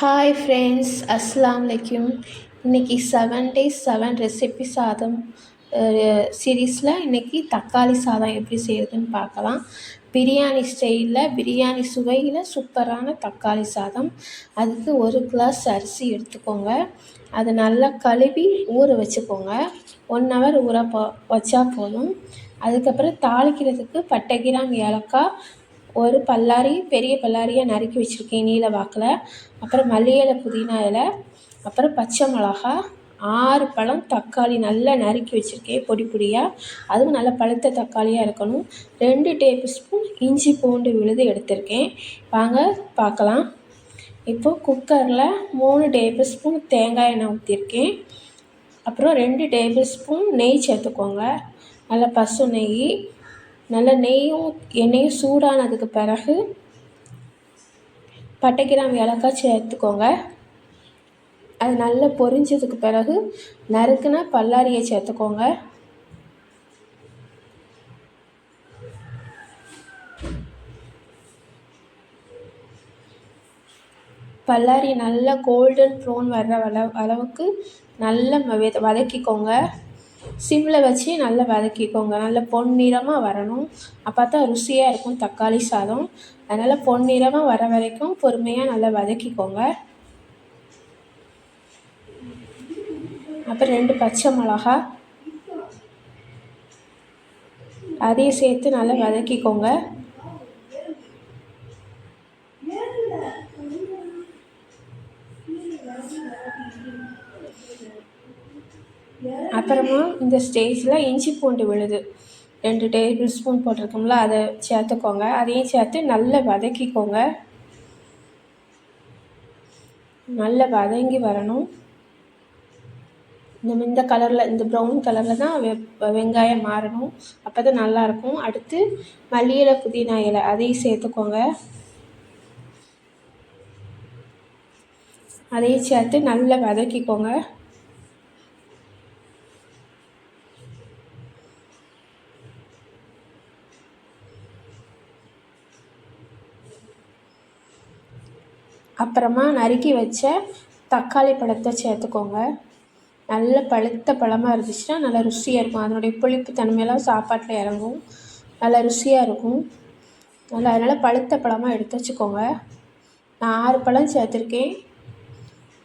Hi friends அஸ்லாம் வலைக்கும் இன்றைக்கி செவன் டேஸ் செவன் ரெசிபி சாதம் சீரீஸில் இன்றைக்கி தக்காளி சாதம் எப்படி செய்கிறதுன்னு பார்க்கலாம். பிரியாணி ஸ்டைலில் பிரியாணி சுவையில் சூப்பரான தக்காளி சாதம். அதுக்கு ஒரு கிளாஸ் அரிசி எடுத்துக்கோங்க. அதை நல்லா கழுவி ஊற வச்சுக்கோங்க. ஒன் ஹவர் ஊற போ வச்சா போதும். அதுக்கப்புறம் தாளிக்கிறதுக்கு பட்டை கிராம் ஏலக்காய் ஒரு பல்லாரி பெரிய பல்லாரியாக நறுக்கி வச்சுருக்கேன் நீல வாக்கில். அப்புறம் மல்லி இலை புதினா இலை அப்புறம் பச்சை மிளகா ஆறு பழம் தக்காளி நல்லா நறுக்கி வச்சுருக்கேன் பொடி பொடியாக அதுவும் நல்லா பழுத்த தக்காளியாக இருக்கணும். ரெண்டு டேபிள் ஸ்பூன் இஞ்சி பூண்டு விழுது எடுத்திருக்கேன். வாங்க பார்க்கலாம். இப்போது குக்கரில் மூணு டேபிள் ஸ்பூன் தேங்காய் எண்ணெய் ஊற்றிருக்கேன் அப்புறம் ரெண்டு டேபிள் ஸ்பூன் நெய் சேர்த்துக்கோங்க. நல்லா பசு நெய் நல்லா நெய்யும் எண்ணெயும் சூடானதுக்கு பிறகு பட்டை கிராம்பு ஏலக்காய் சேர்த்துக்கோங்க. அது நல்லா பொரிஞ்சதுக்கு பிறகு நறுக்குனா பல்லாரியை சேர்த்துக்கோங்க. பல்லாரி நல்லா கோல்டன் ப்ரௌன் வர்ற அளவு அளவுக்கு நல்லா வதக்கிக்கோங்க. சிம்மில் வச்சு நல்லா வதக்கிக்கோங்க. நல்லா பொன்னிறமாக வரணும். அப்போ தான் ருசியாக இருக்கும். தக்காளி சாதம். அதனால் பொன்னிறமாக வர வரைக்கும் பொறுமையாக நல்லா வதக்கிக்கோங்க. அப்புறம் ரெண்டு பச்சை மிளகா. அதையும் சேர்த்து நல்லா வதக்கிக்கோங்க. அப்புறமா இந்த ஸ்டேஜில் இஞ்சி பூண்டு விழுது. ரெண்டு டேபிள் ஸ்பூன் போட்டிருக்கோம்ல அதை சேர்த்துக்கோங்க. அதையும் சேர்த்து நல்லா வதக்கிக்கோங்க. நல்லா வதங்கி வரணும். இந்த இந்த கலரில் இந்த ப்ரௌன் கலரில் தான் வெ வெங்காயம் மாறணும். அப்போ தான் நல்லாயிருக்கும் அடுத்து மல்லி புதினா இலை அதையும் சேர்த்துக்கோங்க. அதையும் சேர்த்து நல்லா வதக்கிக்கோங்க. அப்புறமா நறுக்கி வச்ச தக்காளி பழத்தை சேர்த்துக்கோங்க. நல்ல பழுத்த பழமாக இருந்துச்சுன்னா நல்லா ருசியாக இருக்கும். அதனுடைய புளிப்பு தன்மையெல்லாம் சாப்பாட்டில் இறங்கும். நல்லா ருசியாக இருக்கும். நல்லா அதனால் பழுத்த பழமாக எடுத்து வச்சுக்கோங்க. நான் ஆறு பழம் சேர்த்துருக்கேன்.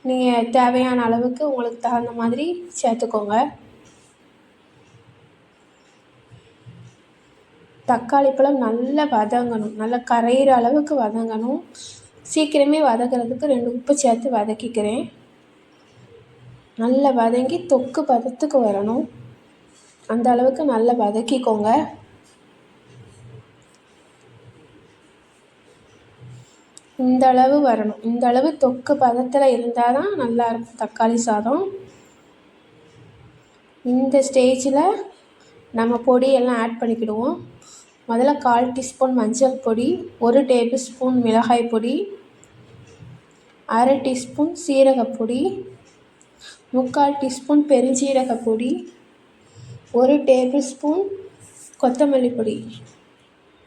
நீங்கள் தேவையான அளவுக்கு உங்களுக்கு தகுந்த மாதிரி சேர்த்துக்கோங்க. தக்காளி பழம் நல்லா வதங்கணும். நல்லா கரையிற அளவுக்கு வதங்கணும். சீக்கிரமே வதக்கிறதுக்கு ரெண்டு உப்பு சேர்த்து வதக்கிக்கிறேன். நல்லா வதங்கி தொக்கு பதத்துக்கு வரணும். அந்த அளவுக்கு நல்லா வதக்கிக்கோங்க. இந்த அளவு வரணும். இந்த அளவு தொக்கு பதத்தில் இருந்தால் தான் நல்லாயிருக்கும் தக்காளி சாதம். இந்த ஸ்டேஜில் நம்ம பொடியெல்லாம் ஆட் பண்ணிக்கிடுவோம். முதல்ல கால் டீஸ்பூன் மஞ்சள் பொடி ஒரு டேபிள் ஸ்பூன் மிளகாய் பொடி அரை டீஸ்பூன் சீரகப்பொடி முக்கால் டீஸ்பூன் பெருஞ்சீரக பொடி ஒரு டேபிள் ஸ்பூன் கொத்தமல்லி பொடி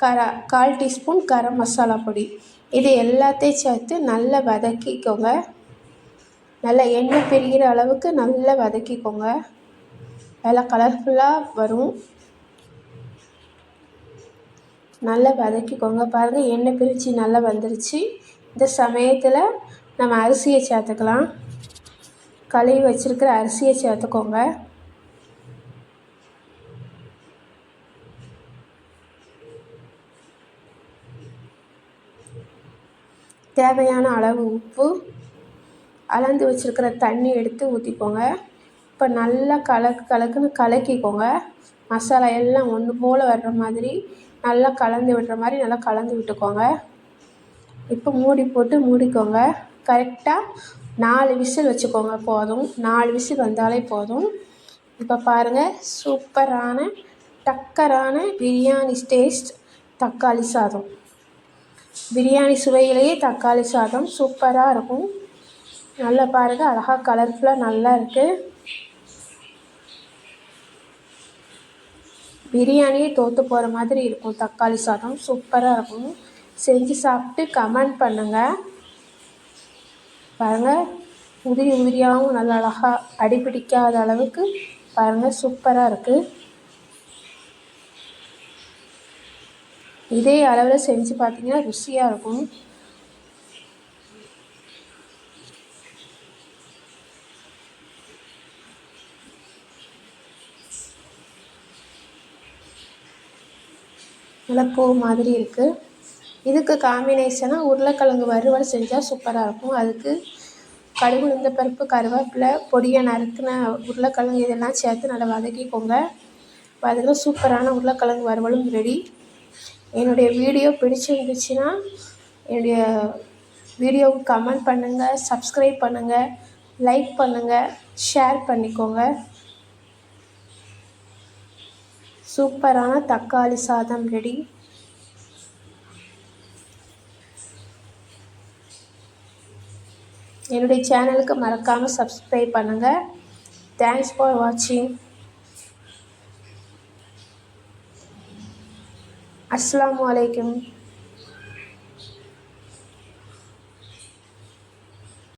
கர கால் டீஸ்பூன் கரம் மசாலா பொடி. இது எல்லாத்தையும் சேர்த்து நல்லா வதக்கிக்கோங்க. நல்லா எண்ணெய் பிரிகிற அளவுக்கு நல்லா வதக்கிக்கோங்க. நல்லா கலர்ஃபுல்லாக வரும். நல்லா வதக்கிக்கோங்க பாருங்கள் எண்ணெய் பிரித்து நல்லா வந்துருச்சு. இந்த சமயத்தில் நம்ம அரிசியை சேர்த்துக்கலாம். கழுவி வச்சுருக்கிற அரிசியை சேர்த்துக்கோங்க. தேவையான அளவு உப்பு. அளந்து வச்சுருக்கிற தண்ணி எடுத்து ஊற்றிக்கோங்க இப்போ நல்லா கலக்கு கலக்குன்னு கலக்கிக்கோங்க. மசாலா எல்லாம் ஒன்று போல் வர்ற மாதிரி நல்லா கலந்து விடுற மாதிரி நல்லா கலந்து விட்டுக்கோங்க. இப்போ மூடி போட்டு மூடிக்கோங்க. கரெக்டாக நாலு விசில் வச்சுக்கோங்க போதும். நாலு விசில் வந்தாலே போதும். இப்போ பாருங்கள் சூப்பரான டக்கரான பிரியாணி டேஸ்ட் தக்காளி சாதம். பிரியாணி சுவையிலேயே தக்காளி சாதம் சூப்பராக இருக்கும். நல்லா பாருங்கள் அழகாக கலர்ஃபுல்லாக நல்லா இருக்குது பிரியாணியே தோற்று போகிற மாதிரி இருக்கும். தக்காளி சாதம் சூப்பராக இருக்கும். செஞ்சு சாப்பிட்டு கமெண்ட் பண்ணுங்கள் பாருங்கள் உதிரி உதிரியாகவும் நல்லா அழகாக அடிப்பிடிக்காத அளவுக்கு பாருங்கள் சூப்பராக இருக்குது இதே அளவில் செஞ்சு பார்த்தீங்கன்னா ருசியாக இருக்கும். நல்லா பூ மாதிரி இருக்குது இதுக்கு காம்பினேஷனாக உருளைக்கிழங்கு வறுவல் செஞ்சால் சூப்பராக இருக்கும். அதுக்கு கடுகு உளுந்த பருப்பு கருவேப்பிலை பொடியை நறுக்கின உருளைக்கிழங்கு இதெல்லாம் சேர்த்து நல்லா வதக்கிக்கோங்க. வதக்கினா சூப்பரான உருளைக்கிழங்கு வறுவலும் ரெடி என்னுடைய வீடியோ பிடிச்சிருந்துச்சுன்னா என்னுடைய வீடியோவுக்கு கமெண்ட் பண்ணுங்கள் சப்ஸ்கிரைப் பண்ணுங்கள் லைக் பண்ணுங்கள் ஷேர் பண்ணிக்கோங்க. சூப்பரான தக்காளி சாதம் ரெடி. என்னுடைய சேனலுக்கு மறக்காமல் சப்ஸ்கிரைப் பண்ணுங்கள் தேங்க்ஸ் ஃபார் வாட்சிங் அஸ்ஸலாமு வலைக்கம்